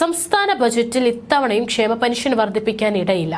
സംസ്ഥാന ബജറ്റിൽ ഇത്തവണയും ക്ഷേമ പെൻഷൻ വർദ്ധിപ്പിക്കാൻ ഇടയില്ല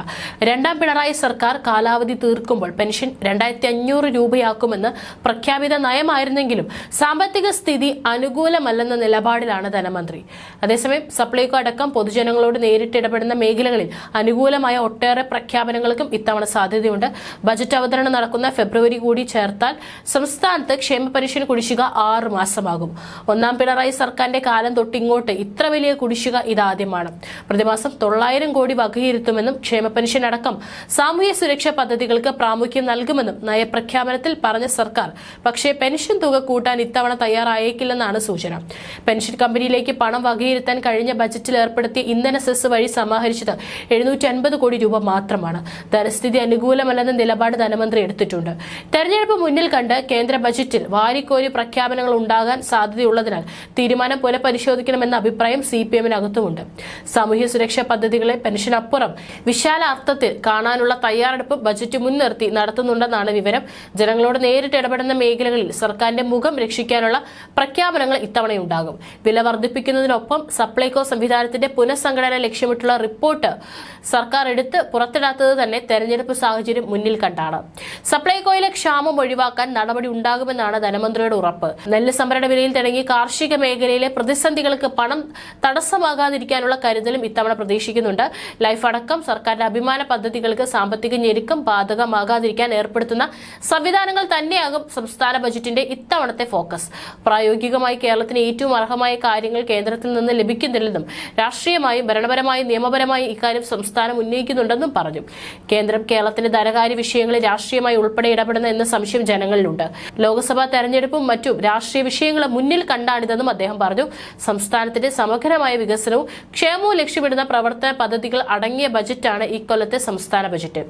രണ്ടാം പിണറായി സർക്കാർ കാലാവധി തീർക്കുമ്പോൾ പെൻഷൻ രണ്ടായിരത്തി അഞ്ഞൂറ് രൂപയാക്കുമെന്ന് പ്രഖ്യാപിത നയമായിരുന്നെങ്കിലും സാമ്പത്തിക സ്ഥിതി അനുകൂലമല്ലെന്ന നിലപാടിലാണ് ധനമന്ത്രി. അതേസമയം സപ്ലൈകോ അടക്കം പൊതുജനങ്ങളോട് നേരിട്ട് ഇടപെടുന്ന മേഖലകളിൽ അനുകൂലമായ ഒട്ടേറെ പ്രഖ്യാപനങ്ങൾക്കും ഇത്തവണ സാധ്യതയുണ്ട്. ബജറ്റ് അവതരണം നടക്കുന്ന ഫെബ്രുവരി കൂടി ചേർത്താൽ സംസ്ഥാനത്ത് ക്ഷേമ പെൻഷൻ കുടിശ്ശിക ആറ് മാസമാകും. ഒന്നാം പിണറായി സർക്കാരിന്റെ കാലം തൊട്ടിങ്ങോട്ട് ഇത്ര വലിയ കുടിശ്ശിക ഇതാദ്യമാണ്. പ്രതിമാസം തൊള്ളായിരം കോടി വകയിരുത്തുമെന്നും ക്ഷേമ പെൻഷൻ അടക്കം സാമൂഹ്യ സുരക്ഷാ പദ്ധതികൾക്ക് പ്രാമുഖ്യം നൽകുമെന്നും നയപ്രഖ്യാപനത്തിൽ പറഞ്ഞ സർക്കാർ. പക്ഷേ പെൻഷൻ തുക കൂട്ടാൻ ഇത്തവണ തയ്യാറായേക്കില്ലെന്നാണ് സൂചന. പെൻഷൻ കമ്പനിയിലേക്ക് പണം വകയിരുത്താൻ കഴിഞ്ഞ ബജറ്റിൽ ഏർപ്പെടുത്തിയ ഇന്ധന സെസ് വഴി സമാഹരിച്ചത് എഴുന്നൂറ്റി അൻപത് കോടി രൂപ മാത്രമാണ്. ധനസ്ഥിതി അനുകൂലമല്ലെന്ന നിലപാട് ധനമന്ത്രി എടുത്തിട്ടുണ്ട്. തെരഞ്ഞെടുപ്പ് മുന്നിൽ കണ്ട് കേന്ദ്ര ബജറ്റിൽ വാരിക്കോരി പ്രഖ്യാപനങ്ങൾ ഉണ്ടാകാൻ സാധ്യതയുള്ളതിനാൽ തീരുമാനം പുനഃപരിശോധിക്കണമെന്ന അഭിപ്രായം സി പി എമ്മിനകത്തുമുണ്ട് സാമൂഹ്യ സുരക്ഷാ പദ്ധതികളെ പെൻഷനപ്പുറം വിശാല അർത്ഥത്തിൽ കാണാനുള്ള തയ്യാറെടുപ്പ് ബജറ്റ് മുൻനിർത്തി നടത്തുന്നുണ്ടെന്നാണ് വിവരം. ജനങ്ങളോട് നേരിട്ട് ഇടപെടുന്ന മേഖലകളിൽ സർക്കാരിന്റെ മുഖം രക്ഷിക്കാനുള്ള പ്രഖ്യാപനങ്ങൾ ഇത്തവണയുണ്ടാകും. വില വർദ്ധിപ്പിക്കുന്നതിനൊപ്പം സപ്ലൈകോ സംവിധാനത്തിന്റെ പുനഃസംഘടന ലക്ഷ്യമിട്ടുള്ള റിപ്പോർട്ട് സർക്കാർ എടുത്ത് പുറത്തിടാത്തത് തന്നെ തെരഞ്ഞെടുപ്പ് സാഹചര്യം മുന്നിൽ കണ്ടാണ്. സപ്ലൈകോയിലെ ക്ഷാമം ഒഴിവാക്കാൻ നടപടി ഉണ്ടാകുമെന്നാണ് ധനമന്ത്രിയുടെ ഉറപ്പ്. നെല്ല് സംഭരണ വിലയിൽ തുടങ്ങി കാർഷിക മേഖലയിലെ പ്രതിസന്ധികൾക്ക് പണം തടസ്സമാകാതിരിക്കാനുള്ള കരുതലും ഇത്തവണ പ്രതീക്ഷിക്കുന്നുണ്ട്. ലൈഫ് അടക്കം സർക്കാരിന്റെ അഭിമാന പദ്ധതികൾക്ക് സാമ്പത്തിക ഞെരുക്കം ബാധകമാകാതിരിക്കാൻ ഏർപ്പെടുത്തുന്ന സംവിധാനങ്ങൾ തന്നെയാകും സംസ്ഥാന ബജറ്റിന്റെ ഇത്തവണത്തെ ഫോക്കസ്. പ്രായോഗികമായി കേരളത്തിന് ഏറ്റവും അർഹമായ കാര്യങ്ങൾ കേന്ദ്രത്തിൽ നിന്ന് ലഭിക്കുന്നില്ലെന്നും രാഷ്ട്രീയമായും ഭരണപരമായും നിയമപരമായും ഇക്കാര്യം സംസ്ഥാനം ഉന്നയിക്കുന്നുണ്ടെന്നും പറഞ്ഞു. കേന്ദ്രം കേരളത്തിന്റെ ധനകാര്യ വിഷയങ്ങളിൽ രാഷ്ട്രീയമായി ഉൾപ്പെടെ ഇടപെടുന്ന എന്ന സംശയം ജനങ്ങളിലുണ്ട്. ലോക്സഭാ തെരഞ്ഞെടുപ്പും മറ്റും രാഷ്ട്രീയ വിഷയങ്ങളെ മുന്നിൽ കണ്ടാണിതെന്നും അദ്ദേഹം പറഞ്ഞു. സംസ്ഥാനത്തിന്റെ സമഗ്രമായ വികസനവും ക്ഷേമവും ലക്ഷ്യമിടുന്ന പ്രവർത്തന പദ്ധതികൾ അടങ്ങിയ ബജറ്റാണ് ഇക്കൊല്ലത്തെ സംസ്ഥാന ബജറ്റ്.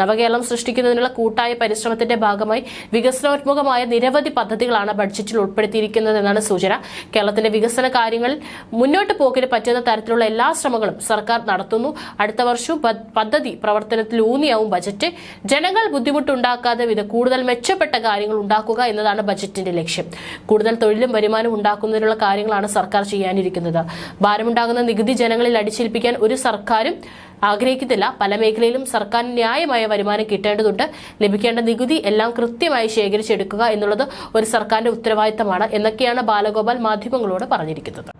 നവകേരളം സൃഷ്ടിക്കുന്നതിനുള്ള കൂട്ടായ പരിശ്രമത്തിന്റെ ഭാഗമായി വികസനോത്മുഖമായ നിരവധി പദ്ധതികളാണ് ബഡ്ജറ്റിൽ ഉൾപ്പെടുത്തിയിരിക്കുന്നതെന്നാണ് സൂചന. കേരളത്തിന്റെ വികസന കാര്യങ്ങൾ മുന്നോട്ട് പോക്കിന് പറ്റുന്ന തരത്തിലുള്ള എല്ലാ ശ്രമങ്ങളും സർക്കാർ നടത്തുന്നു. അടുത്ത വർഷവും പദ്ധതി പ്രവർത്തനത്തിൽ ഊന്നിയാവും ബജറ്റ്. ജനങ്ങൾ ബുദ്ധിമുട്ടുണ്ടാക്കാതെ വിധ കൂടുതൽ മെച്ചപ്പെട്ട കാര്യങ്ങൾ ഉണ്ടാക്കുക എന്നതാണ് ബജറ്റിന്റെ ലക്ഷ്യം. കൂടുതൽ തൊഴിലും വരുമാനവും ഉണ്ടാക്കുന്നതിനുള്ള കാര്യങ്ങളാണ് സർക്കാർ ചെയ്യാനിരിക്കുന്നത്. ഭാരമുണ്ടാകുന്ന നികുതി ജനങ്ങളിൽ അടിച്ചേൽപ്പിക്കാൻ ഒരു സർക്കാരും ആഗ്രഹിക്കുന്നില്ല പല മേഖലയിലും സർക്കാർ ന്യായമായ വരുമാനം കിട്ടേണ്ടതുണ്ട്. ലഭിക്കേണ്ട നികുതി എല്ലാം കൃത്യമായി ശേഖരിച്ചെടുക്കുക എന്നുള്ളത് ഒരു സർക്കാരിന്റെ ഉത്തരവാദിത്തമാണ് എന്നൊക്കെയാണ് ബാലഗോപാൽ മാധ്യമങ്ങളോട് പറഞ്ഞിരിക്കുന്നത്.